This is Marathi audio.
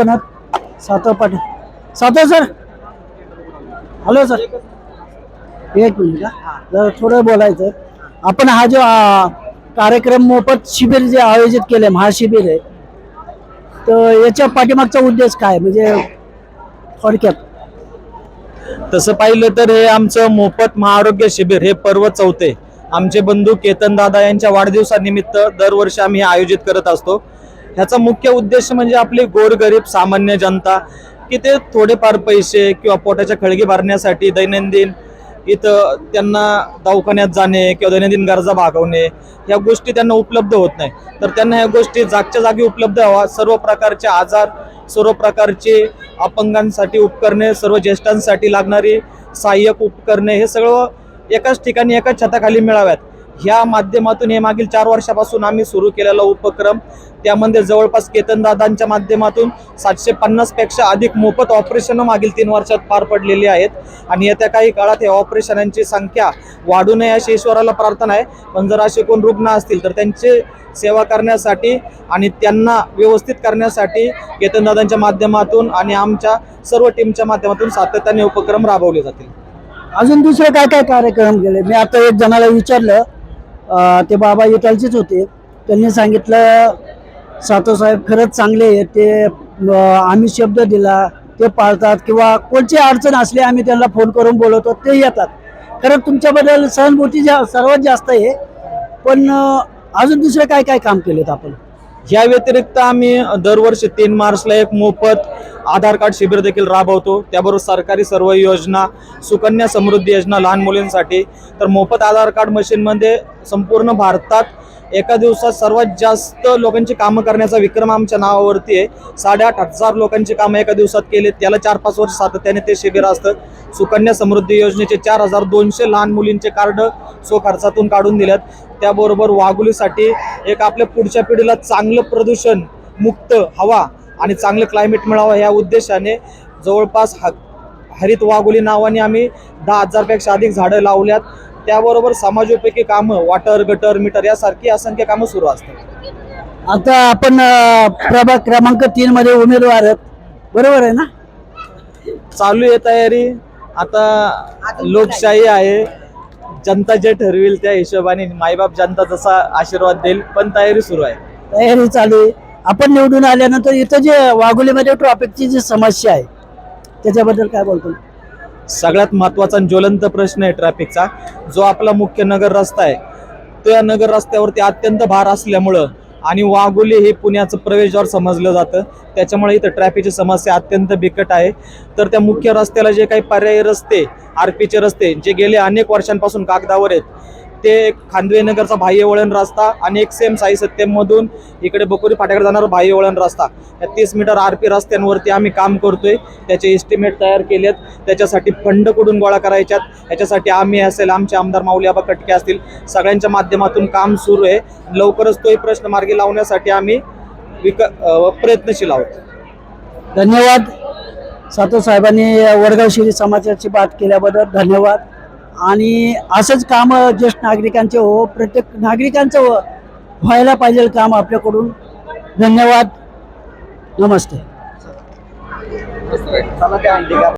पणत Satav Patil. Satav sir. Hello sir. एक मिनिट का थोडं बोलायचं. आपण हा जो कार्यक्रम मोफत शिबिर जे आयोजित केले महाशिबिर आहे तर याच्या पाठीमागचा उद्देश काय? म्हणजे थोडक्यात. तसं पाहिलं तर हे आमचं मोफत महाआरोग्य शिबिर हे पर्व चौथे. आमचे बंधू केतन दादा यांच्या वाढदिवसानिमित्त दरवर्षी आम्ही आयोजित करत असतो. ह्याचा मुख्य उद्देश म्हणजे आपली गोरगरीब सामान्य जनता की ते थोडेफार पैसे किंवा पोटाच्या खळगी भरण्यासाठी दैनंदिन इथं त्यांना दवाखान्यात जाणे किंवा दैनंदिन गरजा भागवणे ह्या गोष्टी त्यांना उपलब्ध होत नाही. तर त्यांना ह्या गोष्टी जागच्या जागी उपलब्ध व्हावा. सर्व प्रकारचे आजार सर्व प्रकारचे अपंगांसाठी उपकरणे सर्व ज्येष्ठांसाठी लागणारी सहाय्यक उपकरणे हे सगळं एकाच ठिकाणी एकाच छताखाली मिळाव्यात. ह्या माध्यमातून हे मागील चार वर्षापासून आम्ही सुरू केलेला उपक्रम त्यामध्ये जवळपास केतनदादांच्या माध्यमातून सातशे पन्नासपेक्षा अधिक मोफत ऑपरेशनं मागील तीन वर्षात पार पडलेली आहेत. आणि येत्या काही काळात या ऑपरेशनांची संख्या वाढू नये अशी ईश्वराला प्रार्थना आहे. पण जर असे कोण रुग्ण असतील तर त्यांचे सेवा करण्यासाठी आणि त्यांना व्यवस्थित करण्यासाठी केतनदादांच्या माध्यमातून आणि आमच्या सर्व टीमच्या माध्यमातून सातत्याने उपक्रम राबवले जातील. अजून दुसरे काय काय कार्यक्रम केले? मी आता एक जणाला विचारलं ते बाबा इटालचेच होते. त्यांनी सांगितलं सातोसाहेब खरंच चांगले आहेत. ते आम्ही शब्द दिला ते पाळतात किंवा कोणची अडचण असली आम्ही त्यांना फोन करून बोलवतो ते येतात. खरं तुमच्याबद्दल सहनभूती जा सर्वात जास्त आहे. पण अजून दुसरे काय काय काम केलेत आपण? या व्यतिरिक्त आम्ही दरवर्षी तीन मार्चला एक मोफत आधार कार्ड शिबिर देखील राबवतो. त्याबरोबर सरकारी सर्व योजना सुकन्या समृद्धी योजना लहान मुलींसाठी. तर मोफत आधार कार्ड मशीनमध्ये संपूर्ण भारतात एका दिवसात सर्वात जास्त लोकांची कामं करण्याचा विक्रम आमच्या नावावरती आहे. साडेआठ हजार लोकांची कामं एका दिवसात केली त्याला चार पाच वर्ष सातत्याने ते शिबिर असतं. सुकन्या समृद्धी योजनेचे चार हजार दोनशे लहान मुलींचे कार्ड स्वखर्चातून काढून दिल्यात. त्याबरोबर वाघुलीसाठी एक आपल्या पुढच्या पिढीला चांगलं प्रदूषण मुक्त हवा आणि चांगलं क्लायमेट मिळावं या उद्देशाने जवळपास ह हरित वाघोली नावाने आम्ही दहा हजारपेक्षा अधिक झाडं लावल्यात. त्याबरोबर समाजोपयोगी कामं वॉटर गटर मीटर यासारखी असंख्य कामं सुरू असतात. आता आपण प्रभाग क्रमांक तीन मध्ये उमेदवार आहेत. बरोबर आहे ना? चालू आहे तयारी. आता लोकशाही आहे. जनता जे ठरवेल त्या हिशोबाने मायबाप जनता जसा आशीर्वाद देईल पण तयारी सुरू आहे. तयारी चालू आहे. आपण निवडून आल्यानंतर इथं जे वाघोलीमध्ये ट्रॉफिकची जी समस्या आहे त्याच्याबद्दल काय बोलतो? सगळ्यात महत्त्वाचा आणि ज्वलंत प्रश्न आहे ट्रॅफिकचा जो आपला मुख्य नगर रस्ता आहे त्या नगर रस्त्यावरती अत्यंत भार असल्यामुळं आणि वाघोली हे पुण्याचं प्रवेशद्वार समजलं जातं. त्याच्यामुळे इथं ट्रॅफिकची समस्या अत्यंत बिकट आहे. तर त्या मुख्य रस्त्याला जे काही पर्यायी रस्ते आर पीचे रस्ते जे गेले अनेक वर्षांपासून कागदावर आहेत ते खांदवे नगरचा बाह्य वळण रस्ता आणि एक सेम साई सत्यममधून इकडे बकोरी फाट्याकडे जाणारा बाह्य वळण रस्ता. या तीस मीटर आर पी रस्त्यांवरती आम्ही काम करतोय. त्याचे एस्टिमेट तयार केलेत. त्याच्यासाठी फंड कुठून गोळा करायच्यात. याच्यासाठी आम्ही असेल आमचे आमदार माऊलीआबा कटके असतील. सगळ्यांच्या माध्यमातून काम सुरू आहे. लवकरच तोही प्रश्न मार्गी लावण्यासाठी आम्ही विक प्रयत्नशील आहोत. धन्यवाद. सातो साहेबांनी वडगाव शिरी समाजाची बात केल्याबद्दल धन्यवाद. आणि असंच काम ज्येष्ठ नागरिकांचे हो प्रत्येक नागरिकांचं हो, व्हायला पाहिजे काम आपल्याकडून. धन्यवाद. नमस्ते.